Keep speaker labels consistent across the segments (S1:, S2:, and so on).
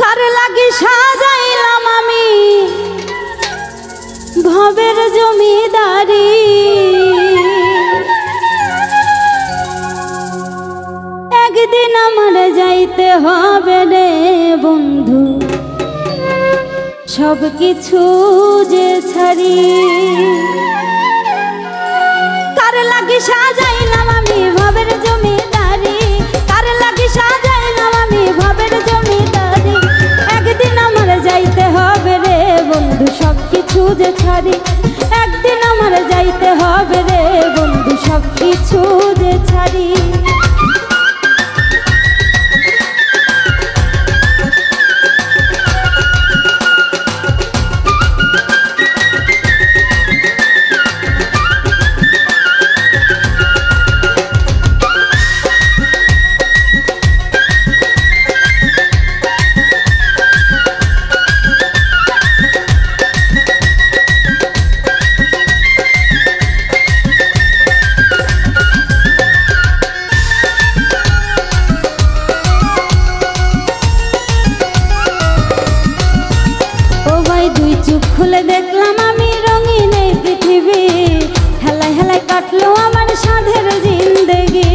S1: কার লাগি সাজাইলাম আমি? ভবের জমিদারি। একদিন আমার যাইতে হবে রে বন্ধু। সব কিছু যে ছাড়ি। কার লাগি সাজাইলাম যে ছাড়ি একদিন আমার যাইতে হবে রে বন্ধু সব কিছু খুলে দেখলাম আমি রঙিন এই পৃথিবী। হেলায় হেলায় কাটলো আমার সাধের জিন্দেগি।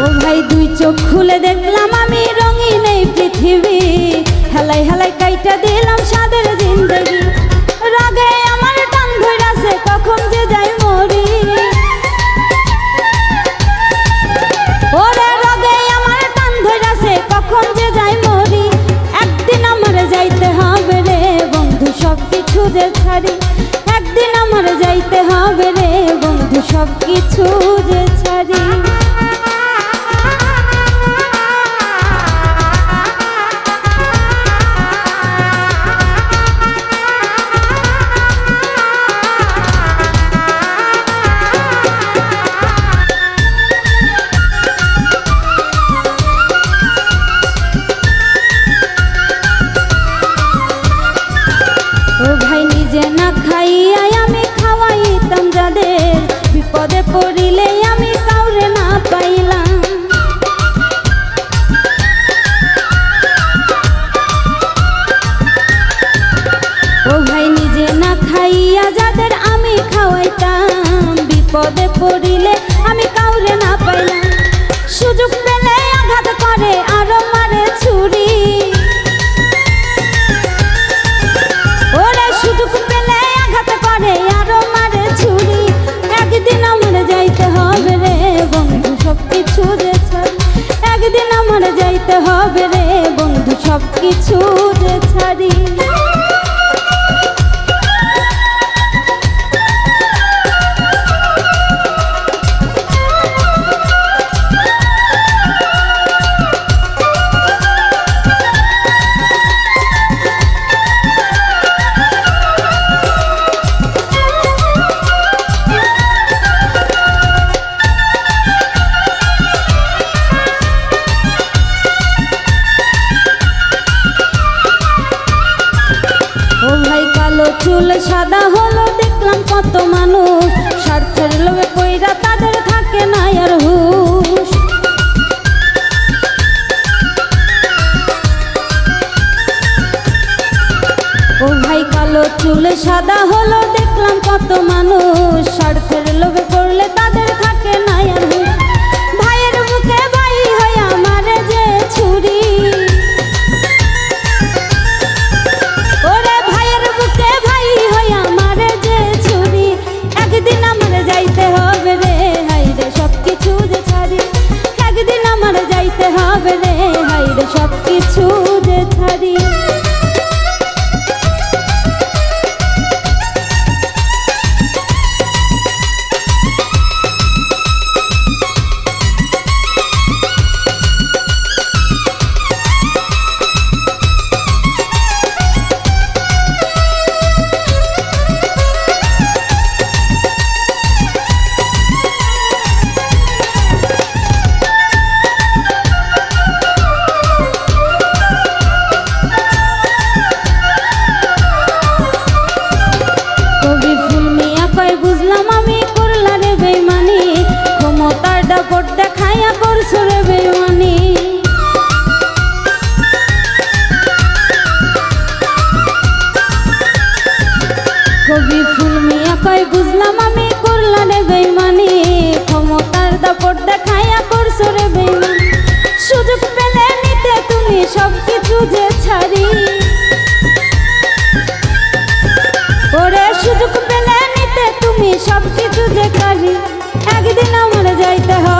S1: ও ভাই, দুই চোখ খুলে দেখলাম আমি রঙিন এই পৃথিবী। হেলাই হেলাই কাইটা দিলাম সাদের জিন্দেগি। রাগে আমার টান ধইরাছে যে ছাড়ি একদিন আমার যাইতে হবে রে বন্ধু সব কিছু যে ছাড়ি। খাইয়া যাদের আমি খাওয়াইতাম, বিপদে পড়িলে আমি কাউরে না পাইলাম। সুযোগ পেলে আঘাত করে, আরও মারে ছুরি। ওরে সুযোগ পেলে আঘাত করে, আরও ছুরি। একদিন আমার যাইতে হবে রে বন্ধু সব কিছু যে একদিন আমার যাইতে হবে রে বন্ধু সব কিছু ছাড়ি। কালো চুল, সাদা হলো, দেখলাম কত মানুষ। স্বার্থের লোভে পইরা তাদের থাকে না আর হুশ। ও ভাই, কালো চুল, সাদা হলো, দেখলাম কত মানুষ। স্বার্থের লোভে পড়লে তাদের বুঝলাম আমি করলা রে বেইমানি, ক্ষমতার দাপট দেখাইয়া করছ রে বেইমানি। সুযোগ পেলে নিতে তুমি সব কিছু যে ছাড়ি। ওরে, সুযোগ পেলে নিতে তুমি সব কিছু যে কারি। একদিন আমার যাইতে হবে